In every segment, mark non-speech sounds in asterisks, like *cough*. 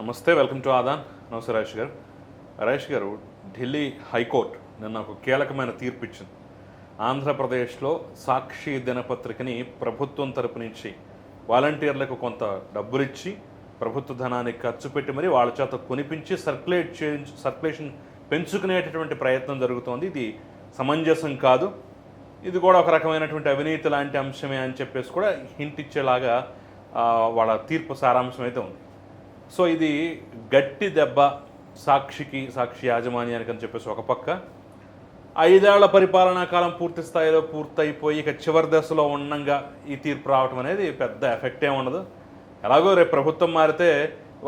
నమస్తే welcome to Aadan. నమస్తే రాజేష్ గారు. రాజేష్ గారు ఢిల్లీ హైకోర్టు నిన్న ఒక కీలకమైన తీర్పు ఇచ్చింది ఆంధ్రప్రదేశ్లో సాక్షి దినపత్రికని ప్రభుత్వం తరపు నుంచి వాలంటీర్లకు కొంత డబ్బులిచ్చి ప్రభుత్వ ధనాన్ని ఖర్చు పెట్టి మరి వాళ్ళ చేత కొనిపించి సర్క్యులేట్ చే సర్క్యులేషన్ పెంచుకునేటటువంటి ప్రయత్నం జరుగుతోంది. ఇది సమంజసం కాదు. ఇది కూడా ఒక రకమైనటువంటి అవినీతి లాంటి అంశమే అని చెప్పేసి కూడా హింట్ ఇచ్చేలాగా వాళ్ళ తీర్పు సారాంశం అయితే ఉంది. సో ఇది గట్టి దెబ్బ సాక్షికి సాక్షి యాజమాన్యానికి అని చెప్పేసి ఒక పక్క. ఐదేళ్ళ పరిపాలనా కాలం పూర్తి స్థాయిలో పూర్తయిపోయి ఇక చివరి దశలో ఉండంగా ఈ తీర్పు రావటం అనేది పెద్ద ఎఫెక్ట్ ఏమి ఉండదు. ఎలాగో రేపు ప్రభుత్వం మారితే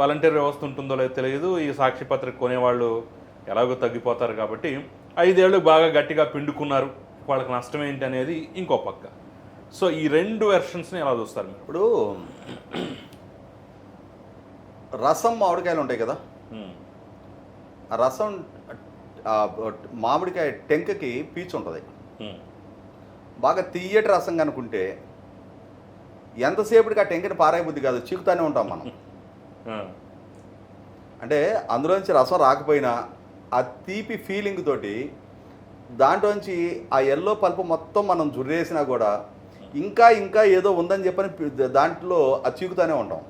వాలంటీర్ వ్యవస్థ ఉంటుందో లేదో తెలియదు. ఈ సాక్షి పత్రిక కొనేవాళ్ళు ఎలాగో తగ్గిపోతారు కాబట్టి ఐదేళ్ళు బాగా గట్టిగా పిండుకున్నారు. వాళ్ళకి నష్టం ఏంటి అనేది ఇంకో పక్క. సో ఈ రెండు వెర్షన్స్ని ఎలా చూస్తారు ఇప్పుడు రసం మామిడికాయలు ఉంటాయి కదా. ఆ రసం ఆ, మామిడికాయ టెంకకి పీచు ఉంటుంది. బాగా తీయటి రసం కనుకుంటే ఎంతసేపటికి ఆ టెంకని పారాయబుద్ధి కాదు చీకుతానే ఉంటాం మనం. *laughs* ఆ, అంటే అందులోంచి రసం రాకపోయినా ఆ తీపి ఫీలింగ్ తోటి దాంట్లోంచి ఆ ఎల్లో పల్పు మొత్తం మనం జుర్రేసినా కూడా ఇంకా ఇంకా ఏదో ఉందని చెప్పని దాంట్లో అది చీకుతానే ఉంటాం.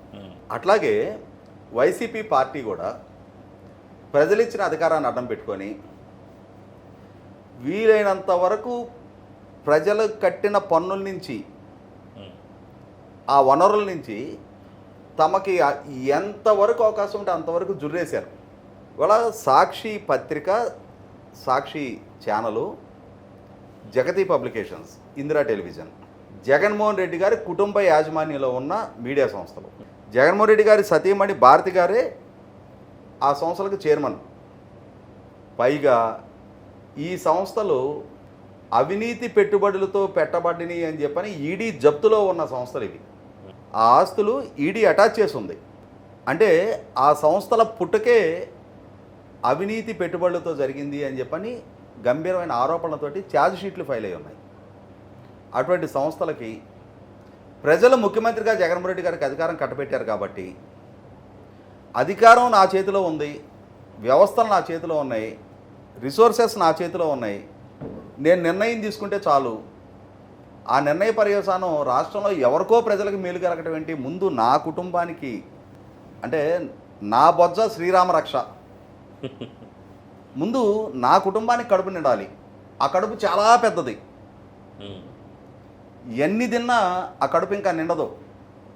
అట్లాగే వైసీపీ పార్టీ కూడా ప్రజలిచ్చిన అధికారాన్ని అడ్డం పెట్టుకొని వీలైనంత వరకు ప్రజలు కట్టిన పన్నుల నుంచి ఆ వనరుల నుంచి తమకి ఎంతవరకు అవకాశం ఉంటే అంతవరకు జుర్రేశారు. ఇవాళ సాక్షి పత్రిక Sakshi channel Jagati publications Indira television Jaganmohan Reddy గారి కుటుంబ యాజమాన్యంలో ఉన్న మీడియా సంస్థలు. జగన్మోహన్ రెడ్డి గారి సతీమణి భారతి గారే ఆ సంస్థలకు చైర్మన్. పైగా ఈ సంస్థలు అవినీతి పెట్టుబడులతో పెట్టబడినవి అని చెప్పని ఈడీ జప్తులో ఉన్న సంస్థలు ఇవి. ఆ ఆస్తులు ఈడీ అటాచ్ చేసింది అంటే ఆ సంస్థల పుట్టుకే అవినీతి పెట్టుబడులతో జరిగింది అని చెప్పని గంభీరమైన ఆరోపణలతోటి ఛార్జ్ షీట్లు ఫైల్ అయి ఉన్నాయి. అటువంటి సంస్థలకి ప్రజలు ముఖ్యమంత్రిగా జగన్మోహన్ రెడ్డి గారికి అధికారం కట్టబెట్టారు కాబట్టి అధికారం నా చేతిలో ఉంది వ్యవస్థలు నా చేతిలో ఉన్నాయి రిసోర్సెస్ నా చేతిలో ఉన్నాయి. నేను నిర్ణయం తీసుకుంటే చాలు. ఆ నిర్ణయ పర్యవసానం రాష్ట్రంలో ఎవరికో ప్రజలకు మేలు కలగటం ఏంటి? ముందు నా కుటుంబానికి అంటే నా బొజ్జ శ్రీరామ రక్ష. ముందు నా కుటుంబానికి కడుపు నిండాలి. ఆ కడుపు చాలా పెద్దది. ఎన్ని తిన్నా ఆ కడుపు ఇంకా నిండదు.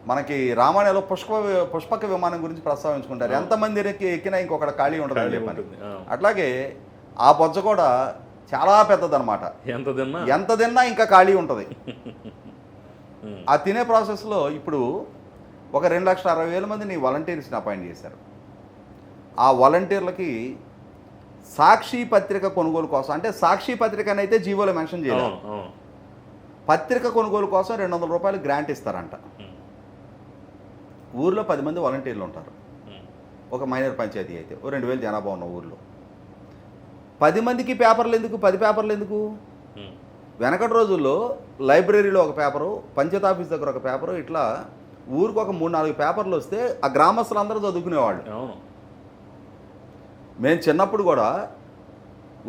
మనకి రామాయణంలో పుష్ప పుష్పక విమానం గురించి ప్రస్తావించుకుంటారు. ఎంతమంది ఎక్కి ఎక్కినా ఇంకొకటి ఖాళీ ఉండదు అని చెప్పని. అట్లాగే ఆ బొజ్జ కూడా చాలా పెద్దదన్నమాట. ఎంత తిన్నా? ఎంత తిన్నా ఇంకా ఖాళీ ఉంటుంది. *laughs* ఆ తినే ప్రాసెస్లో ఇప్పుడు ఒక రెండు లక్షల అరవై వేల మందిని వాలంటీర్స్ని అపాయింట్ చేశారు. ఆ వాలంటీర్లకి సాక్షి పత్రిక కొనుగోలు కోసం అంటే సాక్షి పత్రిక అయితే జీవోలో మెన్షన్ అవును. పత్రిక కొనుగోలు కోసం రెండు వందల రూపాయలు గ్రాంట్ ఇస్తారంట. ఉమ్, ఊర్లో పది మంది వాలంటీర్లు ఉంటారు. ఉమ్, ఒక మైనర్ పంచాయతీ అయితే ఓ రెండు వేలు జనాభా ఉన్న ఊర్లో. పది మందికి పేపర్లు ఎందుకు? పది పేపర్లు ఎందుకు? ఉమ్, వెనకటి రోజుల్లో లైబ్రరీలో ఒక పేపరు పంచాయత్ ఆఫీస్ దగ్గర ఒక పేపరు ఇట్లా ఊరికి ఒక మూడు నాలుగు పేపర్లు వస్తే ఆ గ్రామస్తులందరూ చదువుకునేవాళ్ళు. మేము చిన్నప్పుడు కూడా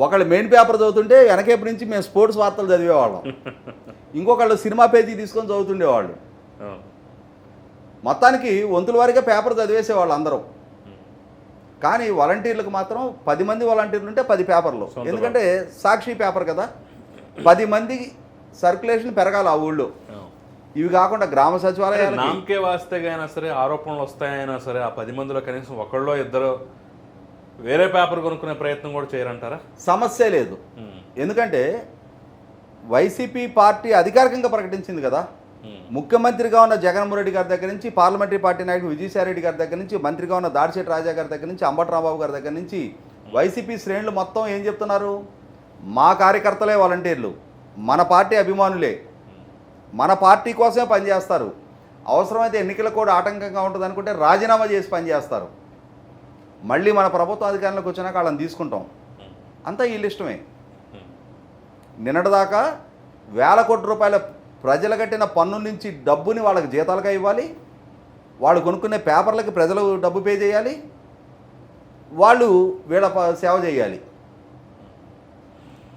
ఒకళ్ళు మెయిన్ పేపర్ చదువుతుంటే వెనకేపు నుంచి మేము స్పోర్ట్స్ వార్తలు చదివేవాళ్ళం. ఇంకొకళ్ళు సినిమా పేజీ తీసుకొని చదువుతుండేవాళ్ళు. మొత్తానికి వంతుల వారిగా పేపర్ చదివేసేవాళ్ళు అందరూ. కానీ వాలంటీర్లకు మాత్రం పది మంది వాలంటీర్లు ఉంటే పది పేపర్లు ఎందుకంటే సాక్షి పేపర్ కదా. పది మంది సర్క్యులేషన్ పెరగాలి ఆ ఊళ్ళో. ఇవి కాకుండా గ్రామ సచివాలయాలకి నామకే వాస్తేగా అయినా సరే ఆరోపణలు వస్తాయైనా సరే ఆ పది మందిలో కనీసం ఒకళ్ళో ఇద్దరు వేరే పేపర్ కొనుక్కునే ప్రయత్నం కూడా చేయరంటారా? సమస్య లేదు. ఎందుకంటే వైసీపీ పార్టీ అధికారికంగా ప్రకటించింది కదా. ముఖ్యమంత్రిగా ఉన్న జగన్మోహన్ రెడ్డి గారి దగ్గర నుంచి పార్లమెంటరీ పార్టీ నాయకుడు విజయసాయిరెడ్డి గారి దగ్గర నుంచి మంత్రిగా ఉన్న దాడిశెట్టి రాజా గారి దగ్గర నుంచి అంబటి రాంబాబు గారి దగ్గర నుంచి వైసీపీ శ్రేణులు మొత్తం ఏం చెప్తున్నారు? మా కార్యకర్తలే వాలంటీర్లు. మన పార్టీ అభిమానులే. మన పార్టీ కోసమే పనిచేస్తారు. అవసరమైతే ఎన్నికల కూడా ఆటంకంగా ఉంటుంది అనుకుంటే రాజీనామా చేసి పనిచేస్తారు. మళ్ళీ మన ప్రభుత్వ అధికారంలోకి వచ్చినాక వాళ్ళని తీసుకుంటాం. అంతా వీళ్ళు ఇష్టమే నిన్నటిదాకా వేల కోట్ల రూపాయల ప్రజలు కట్టిన పన్ను నుంచి డబ్బుని వాళ్ళకి జీతాలుగా ఇవ్వాలి. వాళ్ళు కొనుక్కునే పేపర్లకి ప్రజలు డబ్బు పే చేయాలి. వాళ్ళు వీళ్ళ సేవ చేయాలి.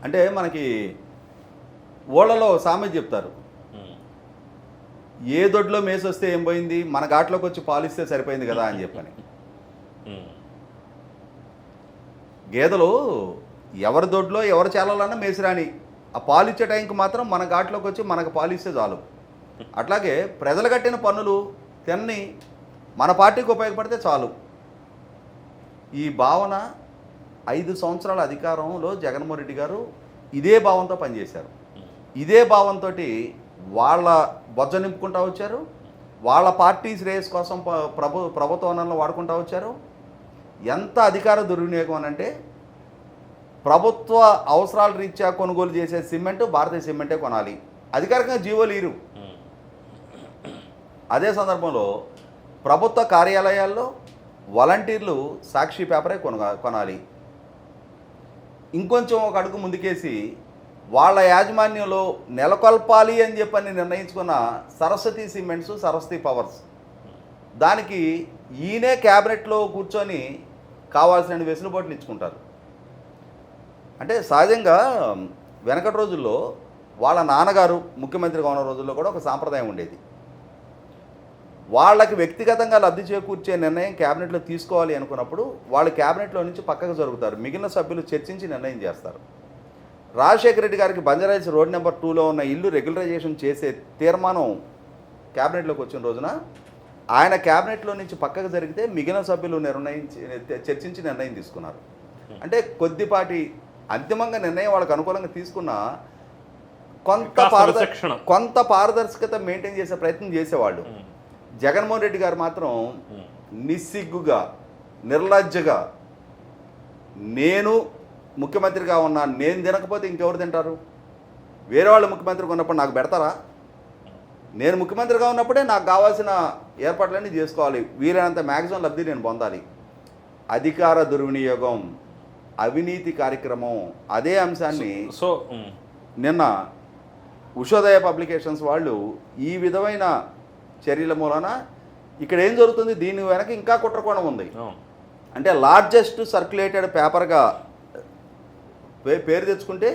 అంటే మనకి ఊళ్ళలో సామెత చెప్తారు. ఏ దొడ్లో మేసి వస్తే ఏం పోయింది? మన ఘాట్లోకి వచ్చి పాలిస్తే సరిపోయింది కదా అని చెప్పని. గేదెలు ఎవరి దొడ్లో ఎవరి చేలాలన్నా మేసిరాని. ఆ పాలు ఇచ్చే టైంకి మాత్రం మన ఘాట్లోకి వచ్చి మనకు పాలు ఇస్తే చాలు. అట్లాగే ప్రజలు కట్టిన పన్నులు తిన్ని మన పార్టీకి ఉపయోగపడితే చాలు. ఈ భావన ఐదు సంవత్సరాల అధికారంలో జగన్మోహన్ రెడ్డి గారు ఇదే భావంతో పనిచేశారు. ఇదే భావంతో వాళ్ళ బొజ్జ నింపుకుంటా వచ్చారు. వాళ్ళ పార్టీ శ్రేయస్ కోసం ప్రభు ప్రభుత్వ వనరులు వాడుకుంటా వచ్చారు. ఎంత అధికార దుర్వినియోగం అని అంటే ప్రభుత్వ అవసరాల రీత్యా కొనుగోలు చేసే సిమెంట్ భారతీయ సిమెంటే కొనాలి. అధికారికంగా జీవో లేరు. అదే సందర్భంలో ప్రభుత్వ కార్యాలయాల్లో వాలంటీర్లు సాక్షి పేపరే కొనగా కొనాలి. ఇంకొంచెం ఒక అడుగు ముందుకేసి వాళ్ళ యాజమాన్యంలో నెలకొల్పాలి అని చెప్పని నిర్ణయించుకున్న సరస్వతి సిమెంట్స్ సరస్వతి పవర్స్. దానికి ఈయనే క్యాబినెట్లో కూర్చొని కావాల్సిన వెసులుబాట్లు ఇచ్చుకుంటారు. అంటే సహజంగా వెనకటి రోజుల్లో వాళ్ళ నాన్నగారు ముఖ్యమంత్రిగా ఉన్న రోజుల్లో కూడా ఒక సాంప్రదాయం ఉండేది. వాళ్ళకి వ్యక్తిగతంగా లబ్ధి చేకూర్చే నిర్ణయం క్యాబినెట్లో తీసుకోవాలి అనుకున్నప్పుడు వాళ్ళు క్యాబినెట్లో నుంచి పక్కకు జరుగుతారు. మిగిలిన సభ్యులు చర్చించి నిర్ణయం చేస్తారు. రాజశేఖర రెడ్డి గారికి బంజారాయిల్స్ రోడ్ నెంబర్ టూలో ఉన్న ఇల్లు రెగ్యులరైజేషన్ చేసే తీర్మానం క్యాబినెట్లోకి వచ్చిన రోజున ఆయన క్యాబినెట్లో నుంచి పక్కకు జరిగితే మిగిలిన సభ్యులు నిర్ణయించి చర్చించి నిర్ణయం తీసుకున్నారు అంటే కొద్దిపాటి అంతిమంగా నిర్ణయం వాళ్ళకి అనుకూలంగా తీసుకున్న కొంత కాస్త పారద విచక్షణ. కొంత పారదర్శకత మెయింటైన్ చేసే ప్రయత్నం చేసేవాళ్ళు. జగన్మోహన్ రెడ్డి గారు మాత్రం. నిస్సిగ్గుగా నిర్లజ్జగా నేను ముఖ్యమంత్రిగా ఉన్నా నేను తినకపోతే ఇంకెవరు తింటారు వేరే వాళ్ళు ముఖ్యమంత్రిగా ఉన్నప్పుడు నాకు పెడతారా నేను ముఖ్యమంత్రిగా ఉన్నప్పుడే నాకు కావాల్సిన ఏర్పాట్లన్నీ చేసుకోవాలి. వీలైనంత మ్యాక్సిమం లబ్ధి నేను పొందాలి. అధికార దుర్వినియోగం అవినీతి కార్యక్రమం అదే అంశాన్ని సో. నిన్న ఉషోదయ పబ్లికేషన్స్ వాళ్ళు ఈ విధమైన చర్యల మూలన ఇక్కడ ఏం జరుగుతుంది? దీని వెనక ఇంకా కుట్రకోణం ఉంది. అంటే లార్జెస్ట్ సర్క్యులేటెడ్ పేపర్గా పేరు తెచ్చుకుంటే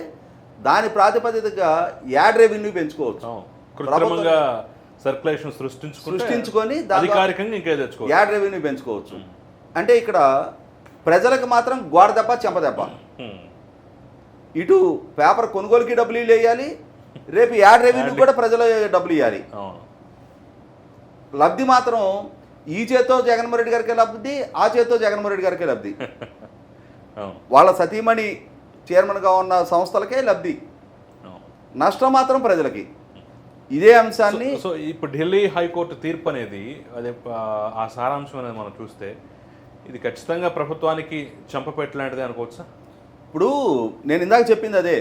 దాని ప్రాతిపదికగా యాడ్ రెవెన్యూ పెంచుకోవచ్చు. సర్క్యులేషన్ సృష్టించుకొని దాని అధికారికంగా ఇంకే తెచ్చుకో యాడ్ రెవెన్యూ పెంచుకోవచ్చు. అంటే ఇక్కడ ప్రజలకు మాత్రం గోడ దెబ్బ చెంప దెబ్బ. ఇటు పేపర్ కొనుగోలుకి డబ్బులు వేయాలి రేపు యాడ్ రెవెన్యూ కూడా ప్రజలు డబ్బులు ఇవ్వాలి లబ్ధి మాత్రం ఈ చేత్తో జగన్మోహన్ రెడ్డి గారికి లబ్ధి ఆ చేత్తో జగన్మోహన్ రెడ్డి గారికి లబ్ధి. *laughs* వాళ్ళ సతీమణి చైర్మన్గా ఉన్న సంస్థలకే లబ్ధి. నష్టం మాత్రం ప్రజలకి. ఇదే అంశాన్ని సో- ఇప్పుడు ఢిల్లీ హైకోర్టు తీర్పు అనేది అదే ఆ, సారాంశం అనేది మనం చూస్తే ఇది ఖచ్చితంగా ప్రభుత్వానికి చంపపెట్టలాంటిది అనుకోవచ్చా? ఇప్పుడు నేను ఇందాక చెప్పింది అదే.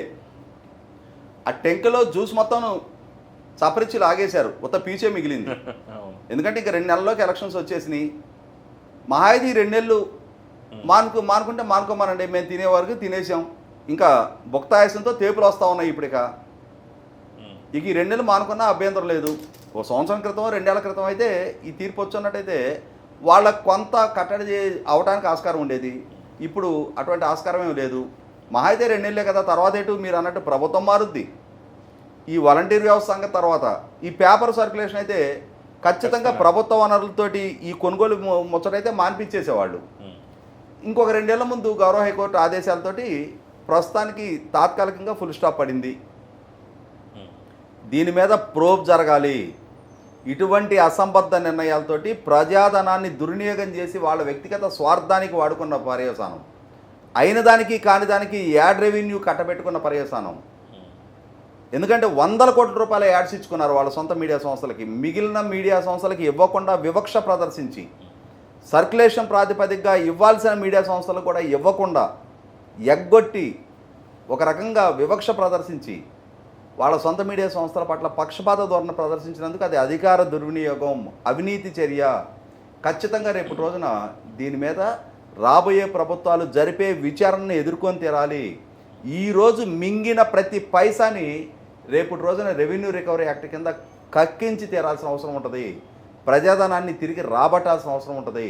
ఆ టెంకలో జ్యూస్ మొత్తం చప్పరించి లాగేశారు. ఉత్త పీచే మిగిలింది. *laughs* ఎందుకంటే ఇంకా రెండు నెలల్లోకి ఎలక్షన్స్ వచ్చేసినాయి. మహాయిది రెండు నెలలు మానుకు మానుకుంటే మానుకోమనండి. మేము తినే వరకు తినేసాం. ఇంకా భుక్తాయాసంతో తేపులు వస్తూ ఉన్నాయి ఇప్పుడు ఇక ఈ రెండు నెలలు మానుకున్నా అభ్యంతరం లేదు. ఓ సంవత్సరం క్రితం రెండేళ్ళ క్రితం అయితే ఈ తీర్పు వచ్చినట్టయితే వాళ్ళకు కొంత కట్టడి అవడానికి ఆస్కారం ఉండేది. ఇప్పుడు అటువంటి ఆస్కారం ఏమి లేదు. మహా అయితే రెండు నెలలే కదా తర్వాత ఎటు మీరు అన్నట్టు ప్రభుత్వం మారుద్ది. ఈ వాలంటీర్ వ్యవస్థ సంగతి తర్వాత. ఈ పేపర్ సర్క్యులేషన్ అయితే ఖచ్చితంగా ప్రభుత్వ వనరులతోటి ఈ కొనుగోలు ముచ్చటైతే మాన్పించేసేవాళ్ళు. ఇంకొక రెండేళ్ళ ముందు గౌరవ హైకోర్టు ఆదేశాలతోటి ప్రస్తుతానికి తాత్కాలికంగా ఫుల్ స్టాప్ పడింది. దీని మీద ప్రోబ్ జరగాలి. ఇటువంటి అసంబద్ధ నిర్ణయాలతోటి ప్రజాధనాన్ని దుర్వినియోగం చేసి వాళ్ళ వ్యక్తిగత స్వార్థానికి వాడుకున్న పర్యవసానం. అయిన దానికి కాని దానికి యాడ్ రెవెన్యూ కట్టబెట్టుకున్న పర్యవసానం. ఎందుకంటే వందల కోట్ల రూపాయల యాడ్స్ ఇచ్చుకున్నారు వాళ్ళ సొంత మీడియా సంస్థలకి. మిగిలిన మీడియా సంస్థలకి ఇవ్వకుండా వివక్ష ప్రదర్శించి సర్క్యులేషన్ ప్రాతిపదికగా ఇవ్వాల్సిన మీడియా సంస్థలు కూడా ఇవ్వకుండా ఎగ్గొట్టి ఒక రకంగా వివక్ష ప్రదర్శించి వాళ్ళ సొంత మీడియా సంస్థల పట్ల పక్షపాత ధోరణ ప్రదర్శించినందుకు అది అధికార దుర్వినియోగం అవినీతి చర్య. ఖచ్చితంగా రేపటి రోజున దీని మీద రాబోయే ప్రభుత్వాలు జరిపే విచారణను ఎదుర్కొని తీరాలి. ఈరోజు మింగిన ప్రతి పైసాని రేపటి రోజున రెవెన్యూ రికవరీ యాక్ట్ కింద కక్కించి తీరాల్సిన అవసరం ఉంటుంది. ప్రజాధనాన్ని తిరిగి రాబట్టాల్సిన అవసరం ఉంటుంది.